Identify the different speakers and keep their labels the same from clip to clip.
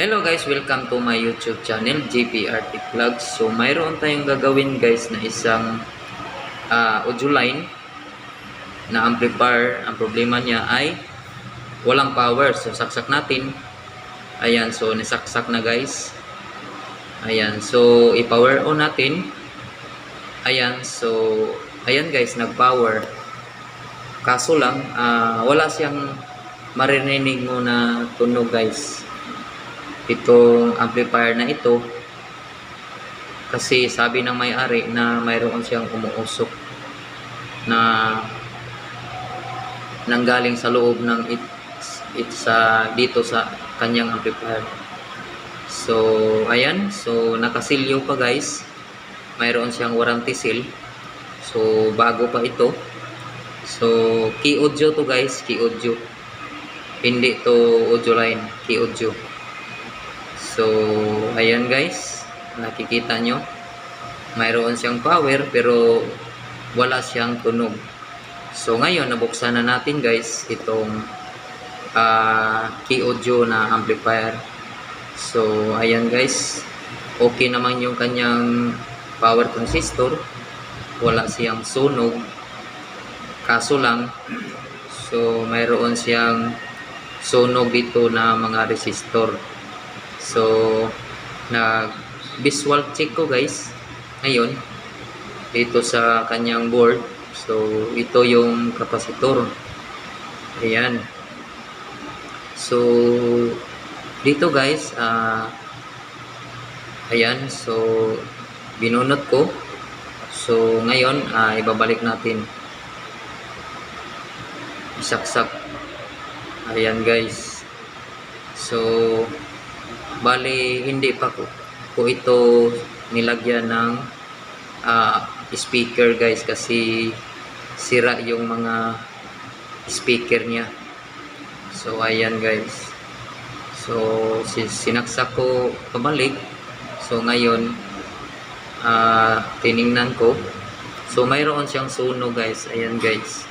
Speaker 1: Hello guys, welcome to my YouTube channel, JP Arctic Vlogs. So, mayroon tayong gagawin guys na isang ah, audio line na amplifier. Ang problema niya ay walang power. So, saksak natin. Ayan, so nisaksak na guys. Ayan, so i-power on natin. Ayan, so ayan guys, nag-power. Kaso lang, ah, wala siyang maririnig mo na tunog guys itong amplifier na ito kasi sabi ng may-ari na mayroon siyang umuusok na nanggaling sa loob ng it, it sa dito sa kanyang amplifier. So ayan. So nakasilyo pa guys. Mayroon siyang warranty seal. So bago pa ito. So key audio to guys. Key audio. Hindi to audio line. Key audio So, ayan guys, nakikita nyo, mayroon siyang power pero wala siyang tunog. So, ngayon, nabuksan na natin guys itong ah, key audio na amplifier. So, ayan guys, okay naman yung kanyang power transistor. Wala siyang sunog. Kaso lang, so mayroon siyang sunog dito na mga resistor. So, nag visual check ko guys ngayon dito sa kanyang board. So, ito yung kapasitor. Ayan. So, dito guys, ah ayan. So, binunot ko. So, ngayon, ah, ibabalik natin. Isaksak. Ayan guys. So, Bali, hindi pa ko, ko ito nilagyan ng ah, speaker guys kasi sira yung mga speaker niya. So, ayan guys. So, si- sinaksak ko pabalik. So, ngayon, ah tiningnan ko. So, mayroon siyang sunog guys. Ayan guys.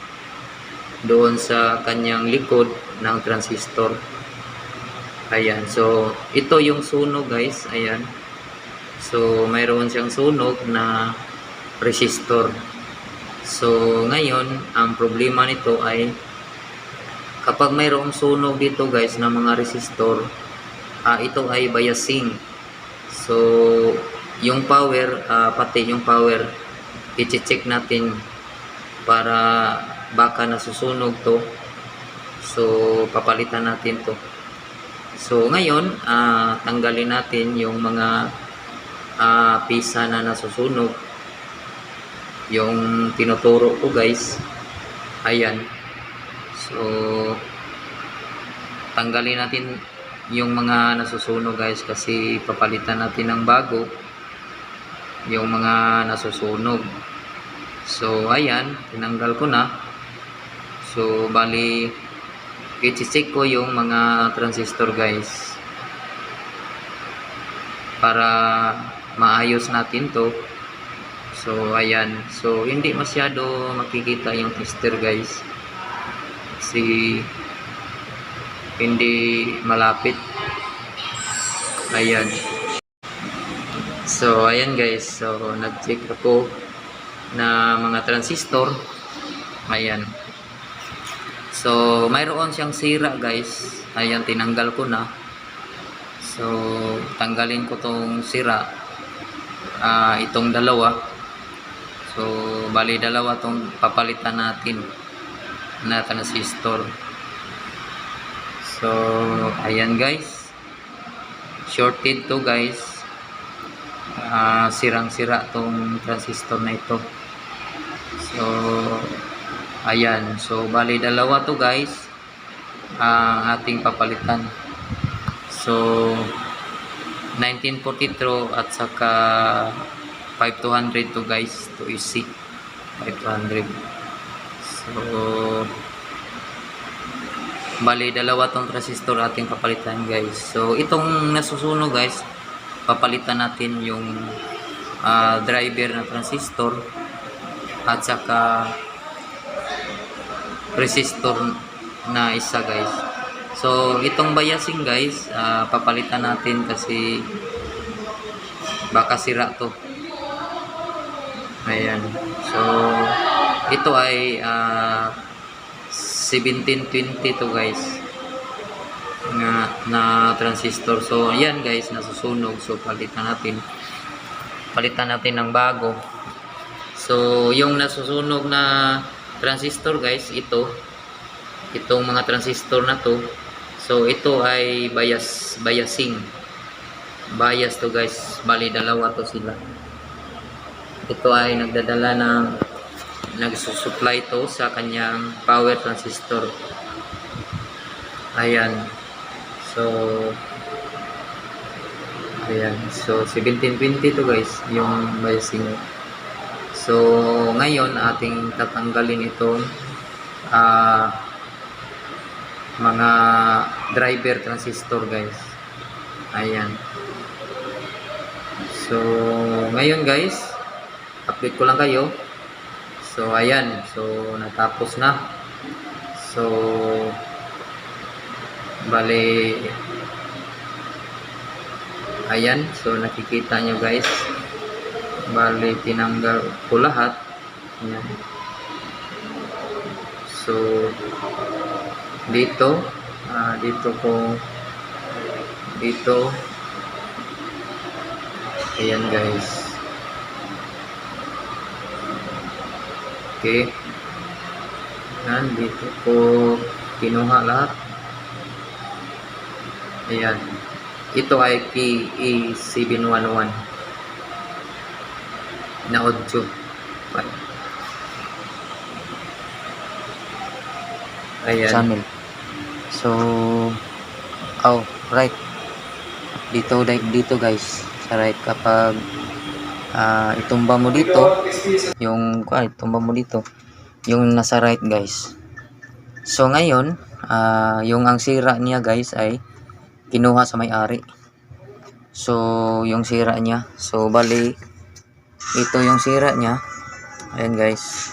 Speaker 1: Doon sa kanyang likod ng transistor. Ayan. So, ito yung sunog guys. Ayan. So, mayroon siyang sunog na resistor. So, ngayon, ang problema nito ay kapag mayroong sunog dito guys ng mga resistor, ah, ito ay biasing. So, yung power, ah, pati yung power, i-check natin para baka nasusunog to. So, papalitan natin to. So, ngayon, ah, tanggalin natin yung mga ah, pisa na nasusunog. Yung tinuturo ko guys. Ayan. So, tanggalin natin yung mga nasusunog guys kasi papalitan natin ng bago yung mga nasusunog. So, ayan. Tinanggal ko na. So, bali, i-check ko yung mga transistor guys. Para maayos natin to. So ayan. So hindi masyado makikita yung tester guys. Kasi hindi malapit. Ayan. So ayan guys. So nag-check ako na mga transistor. Ayan So, mayroon siyang sira guys. Ayan, tinanggal ko na. So, tanggalin ko tong sira. Ah, itong dalawa. So, bali dalawa tong papalitan natin na transistor. So, ayan guys. Shorted to guys. Ah, sirang-sira tong transistor na ito. So, Ayan. So, bali dalawa to guys. Ang ating papalitan. So, 1942 at saka 5200 to guys. To EC. 5200. So, bali dalawa tong transistor ating papalitan guys. So, itong nasusunog guys, papalitan natin yung ah, driver na transistor at saka resistor na isa guys So, itong biasing guys, ah, papalitan natin kasi baka sira to. Ayan. So, ito ay ah, 1720 to guys na, na transistor. So, ayan guys, nasusunog. So, palitan natin. Palitan natin ng bago. So, yung nasusunog na transistor guys, ito. Itong mga transistor na to. So, ito ay bias, biasing. Bias to guys. Bali, dalawa to sila. Ito ay nagdadala ng nagsusupply to sa kanyang power transistor. Ayan. So, ayan. So, 1720 to guys, yung biasing. So, ngayon, ating tatanggalin itong ah mga driver transistor guys. Ayan. So, ngayon guys, update ko lang kayo. So, ayan. So, natapos na. So, bale, ayan. So, nakikita nyo guys. Bale, tinanggal ko lahat. Ayan. So, dito, ah, dito ko, dito, ayan guys. Okay. Yan, dito ko kinuha lahat. Ayan. Ito ay PE711 na audio. Ayan.
Speaker 2: channel. So, oh, right. Dito, di- dito guys, sa right kapag ah itumba mo dito, yung, ah, itumba mo dito, yung nasa right guys. So, ngayon, ah yung ang sira niya guys ay kinuha sa may-ari. So, yung sira niya. So, bali, ito yung sira niya. Ayan guys.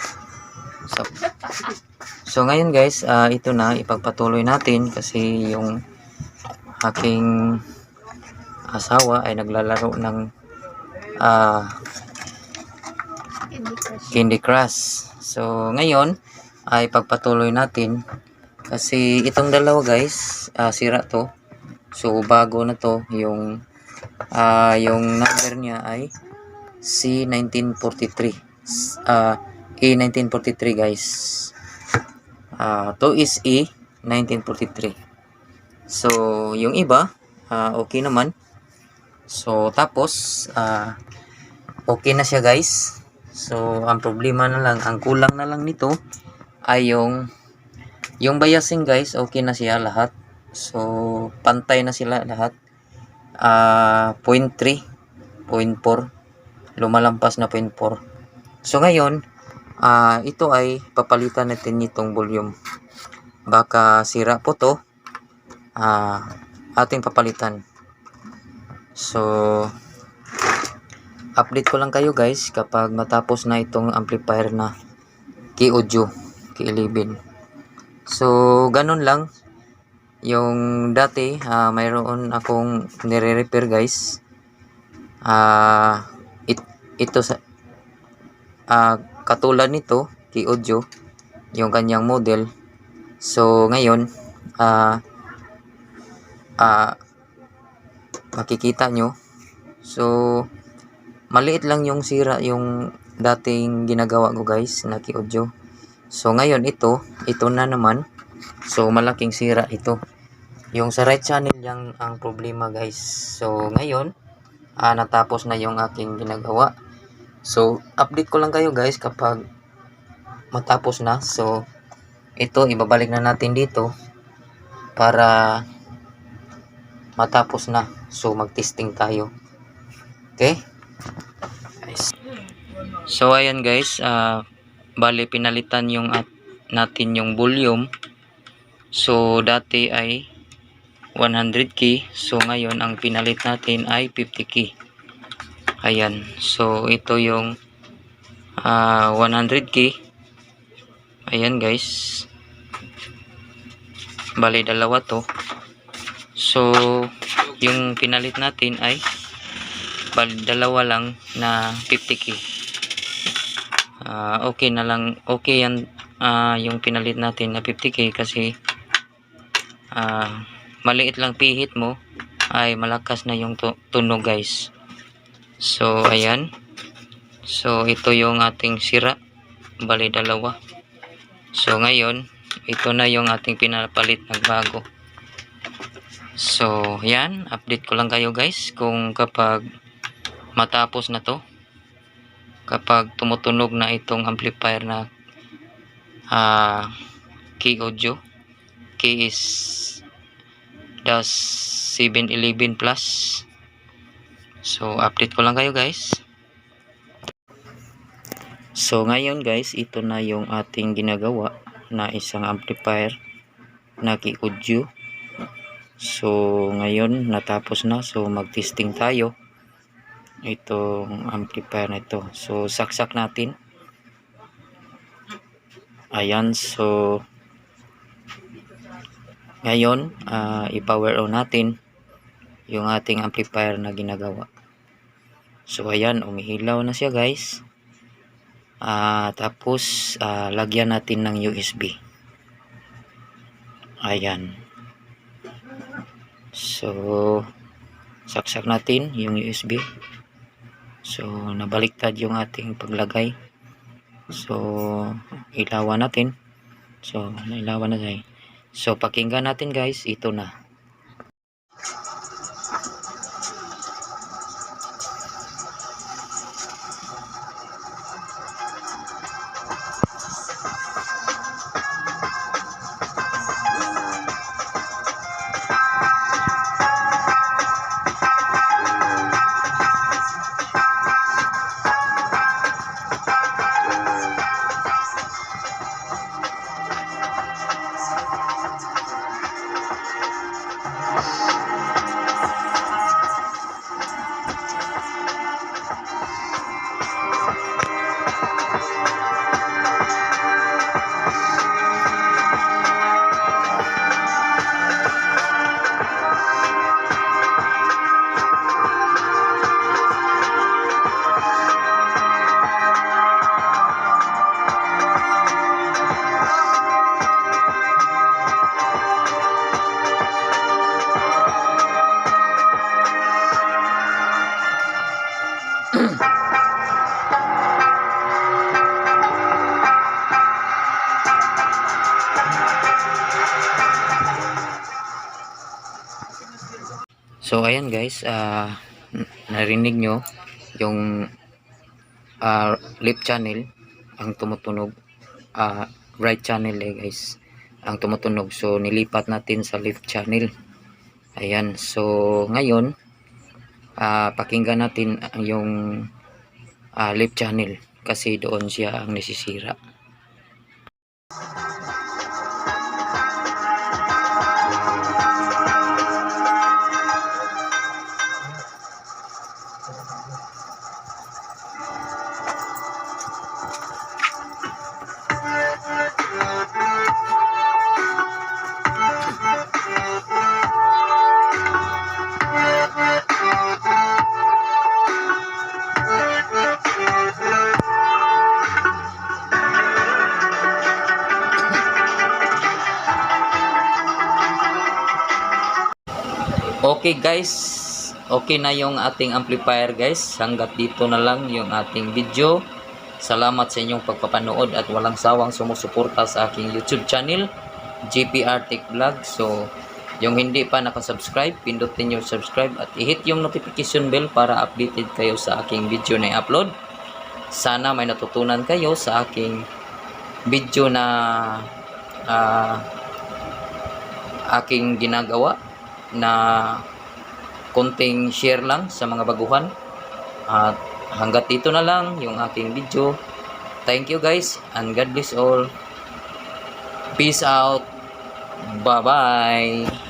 Speaker 2: So, So ngayon guys, ah, ito na ipagpatuloy natin kasi yung aking asawa ay naglalaro ng ah, Candy Crush. So ngayon ay pagpatuloy natin kasi itong dalawa guys, ah, sira to. So bago na to yung ah, yung number niya ay C1943. Ah, A1943 guys. Ah, to is E 1943. So, yung iba, ah, okay naman. So, tapos, ah, okay na siya guys. So, ang problema na lang, ang kulang na lang nito ay yung yung biasing guys, okay na siya lahat. So, pantay na sila lahat. Ah, 0.3, 0.4, lumalampas na 0.4. So, ngayon, ah ito ay papalitan natin nitong volume. Baka sira po to. Ah, ating papalitan. So, update ko lang kayo guys kapag matapos na itong amplifier na key audio, key 11. So, ganun lang. Yung dati, ah, mayroon akong nire-repair guys. Ah, it, ito sa ah, katulad nito, key audio, yung kanyang model. So, ngayon, ah, ah, makikita nyo. So, maliit lang yung sira yung dating ginagawa ko guys, na key audio. So, ngayon ito, ito na naman. So, malaking sira ito. Yung sa right channel yung ang problema guys. So, ngayon, ah, natapos na yung aking ginagawa. So, update ko lang kayo guys kapag matapos na. So, ito, ibabalik na natin dito para matapos na. So, mag-testing tayo. Okay? So, ayan guys. ah bali, pinalitan yung at natin yung volume. So, dati ay 100k. So, ngayon, ang pinalit natin ay 50k. Ayan. So, ito yung ah 100k. Ayan, guys. Bali, dalawa to. So, yung pinalit natin ay bali, dalawa lang na 50k. Ah, okay na lang. Okay yan ah, yung pinalit natin na 50k kasi ah, maliit lang pihit mo ay malakas na yung tu- tunog guys. So, ayan. So, ito yung ating sira. Bali, dalawa. So, ngayon, ito na yung ating pinapalit na bago. So, yan. Update ko lang kayo guys kung kapag matapos na to. Kapag tumutunog na itong amplifier na ah key audio. Key is das 711 plus. So, update ko lang kayo guys. So, ngayon guys, ito na yung ating ginagawa na isang amplifier na key audio. So, ngayon natapos na. So, mag-testing tayo. Itong amplifier na ito. So, saksak natin. Ayan. So, ngayon, ah, i-power on natin yung ating amplifier na ginagawa. So, ayan. Umihilaw na siya guys. Ah, tapos, ah, lagyan natin ng USB. Ayan. So, saksak natin yung USB. So, nabaliktad yung ating paglagay. So, ilawan natin. So, nailawan na tayo. So, pakinggan natin guys. Ito na. So ayan guys, ah narinig nyo yung ah, left channel ang tumutunog, ah, right channel eh guys ang tumutunog. So nilipat natin sa left channel. Ayan, so ngayon ah, pakinggan natin yung ah, left channel kasi doon siya ang nasisira. Okay guys, okay na yung ating amplifier guys. Hanggat dito na lang yung ating video. Salamat sa inyong pagpapanood at walang sawang sumusuporta sa aking YouTube channel, JPR Tech Vlog. So, yung hindi pa nakasubscribe, pindutin yung subscribe at i-hit yung notification bell para updated kayo sa aking video na i-upload. Sana may natutunan kayo sa aking video na ah, aking ginagawa na konting share lang sa mga baguhan. At hanggat dito na lang yung aking video. Thank you guys and God bless all. Peace out. Bye-bye.